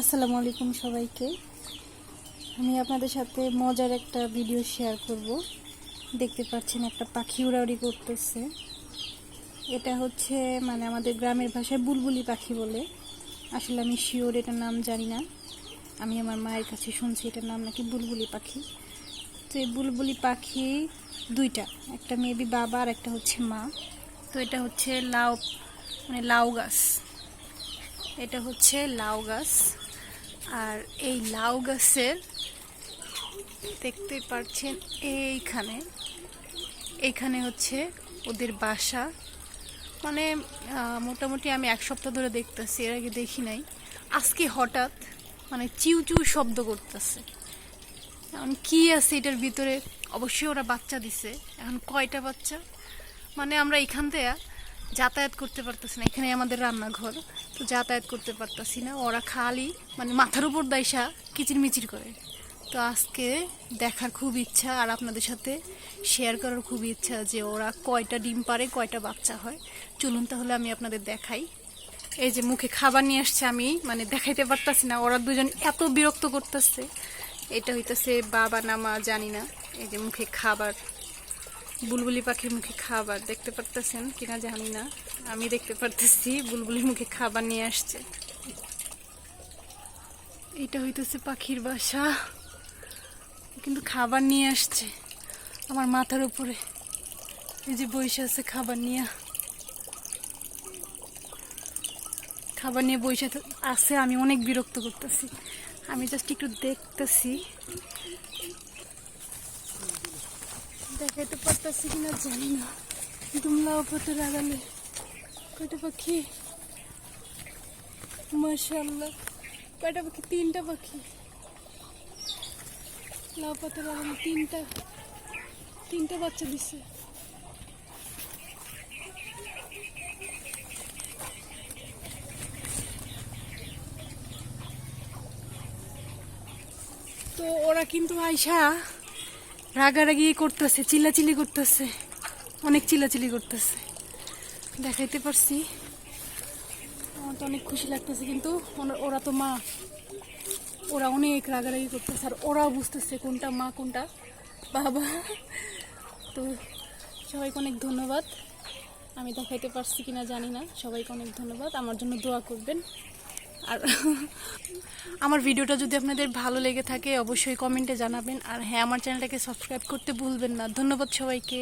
আসসালামু আলাইকুম সবাইকে। আমি আপনাদের সাথে মজার একটা ভিডিও শেয়ার করব। দেখতে পাচ্ছেন একটা পাখি উড়াউড়ি করতেছে। এটা হচ্ছে মানে আমাদের গ্রামের ভাষায় বুলবুলি পাখি বলে। আসলে আমি শিওর এটার নাম জানি না। আমি আমার মায়ের কাছে শুনছি এটার নাম নাকি বুলবুলি পাখি। তো এই বুলবুলি পাখি দুইটা, একটা মেবি বাবা আর একটা হচ্ছে মা। তো এটা হচ্ছে লাউ মানে লাউ গাছ। এটা হচ্ছে লাউ গাছ। আর এই লাউ গাছের দেখতে পাচ্ছেন এইখানে এইখানে হচ্ছে ওদের বাসা। মানে মোটামুটি আমি এক সপ্তাহ ধরে দেখতেছি, এর আগে দেখি নাই। আজকে হঠাৎ মানে চিউ চিউ শব্দ করতেছে। এখন কি আছে এটার ভিতরে? অবশ্যই ওরা বাচ্চা দিছে। এখন কয়টা বাচ্চা? মানে আমরা এখান থেকে যাতায়াত করতে পারতেছি না। এখানে আমাদের রান্নাঘর। তো যাতায়াত করতে পারতেছি না। ওরা খালি মানে মাথার উপর দাইসা কিচিরমিচির করে। তো আজকে দেখার খুব ইচ্ছা আর আপনাদের সাথে শেয়ার করার খুব ইচ্ছা যে ওরা কয়টা ডিম পারে, কয়টা বাচ্চা হয়। চলুন তাহলে আমি আপনাদের দেখাই। এই যে মুখে খাবার নিয়ে আসছে আমি মানে দেখাইতে পারতাছি না, ওরা দুজন এত বিরক্ত করতেছে। এটা হইতেছে বাবা না মা, জানি না। এই যে মুখে খাবার। বুলবুলি পাখির মুখে খাবার দেখতে পারতেছেন কিনা জানি না। আমি দেখতে পারতেছি, বুলবুলির মুখে খাবার নিয়ে আসছে। এটা হইতেছে পাখির বাসা। কিন্তু খাবার নিয়ে আসছে আমার মাথার উপরে। এই যে বসে আছে খাবার নিয়ে। খাবার নিয়ে থা- আছে, আমি অনেক বিরক্ত করতেছি। আমি জাস্ট একটু দেখতেছি। দেখাইতে পারতেছি কিনা জানি না। দুমলা উপরে লাগালে কয়টা পাখি। মাশাল্লাহ কয়টা পাখি তিনটা পাখি। লাউ পাতা লাগানো তিনটা। তিনটা বাচ্চা দিছে। তো ওরা কিন্তু আইসা রাগারাগি করতেছে, চিল্লাচিল্লি করতেছে, অনেক চিল্লাচিল্লি করতেছে। দেখাইতে পারছি। আমার তো অনেক খুশি লাগতেছে, কিন্তু ওরা তো মা। ওরা অনেক রাগারাগি করতেছে, আর ওরাও বুঝতেছে কোনটা মা, কোনটা বাবা। তো সবাইকে অনেক ধন্যবাদ। আমি দেখাইতে পারছি কিনা জানি না, সবাইকে অনেক ধন্যবাদ। আমার জন্য দোয়া করবেন। আর আমার ভিডিওটা যদি আপনাদের ভালো লেগে থাকে, অবশ্যই কমেন্টে জানাবেন। আর হ্যাঁ আমার চ্যানেলটাকে সাবস্ক্রাইব করতে ভুলবেন না। ধন্যবাদ সবাইকে।